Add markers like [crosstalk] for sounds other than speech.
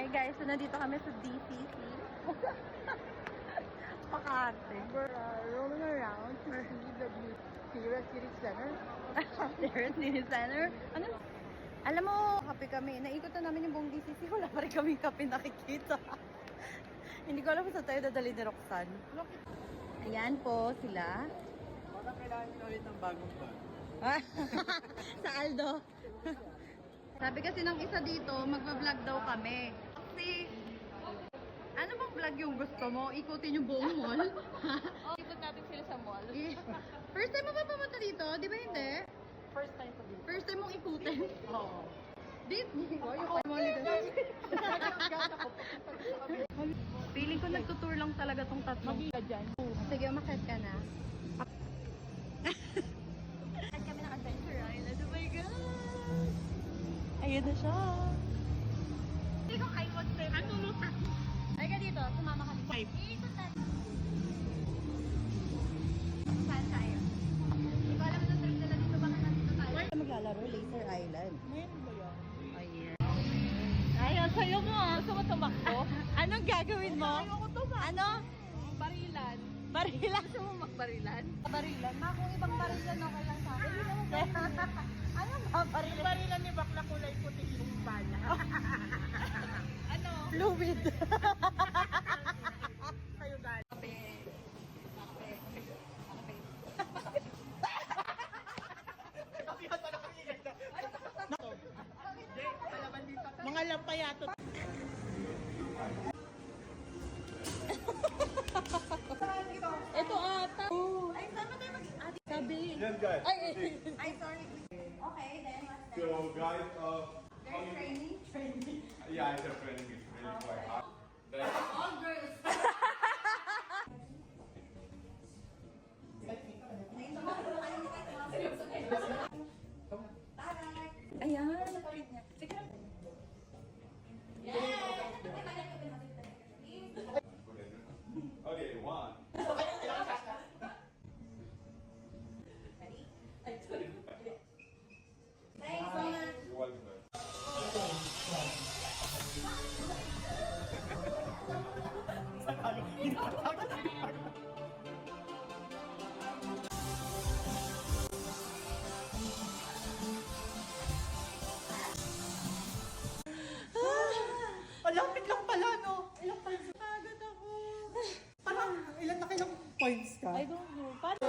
Hi guys, so nandito kami sa DCC. Pakarte. [laughs] We're uh, rolling around to see the Sierra City Center. [laughs] There City Center. Ano? Alam mo, kape kami. Naikot na namin yung buong DCC. Wala pa rin kami kape nakikita. [laughs] Hindi ko alam kung saan tayo dadali ni Roxanne. Ayan po sila. Baka kailangan nyo ulit ng bagong bag. sa Aldo. Sabi kasi ng isa dito, magpa-vlog daw kami. Kasi, ano bang vlog yung gusto mo? Ikutin yung buong mall? [laughs] Ikot natin sila sa mall. First time mo ba pumunta dito? Di ba hindi? First time ko dito. First time mong ikutin? [laughs] Oo. Dito? [laughs] Feeling ko nagtutour lang talaga tong tatlo. Magila dyan. Sige, umakit ka na. At kami ng Adventure Island. Oh my God! Ayun na siya. Tumakbo? Anong gagawin mo? Ayoko tumakbo. Ano? Barilan. Barilan? Gusto mo magbarilan? Barilan? Ma, kung ibang barilan, okay lang sa akin. [laughs] ano ba barilan? Barilan ni Bakla kulay puti yung bala. [laughs] ano? Fluid. Yes, guys. Ay, ay, sorry. Okay, then what's next? So, guys, uh, There's training. Training. [laughs] yeah, it's a training. It's really quite hard. Then, no do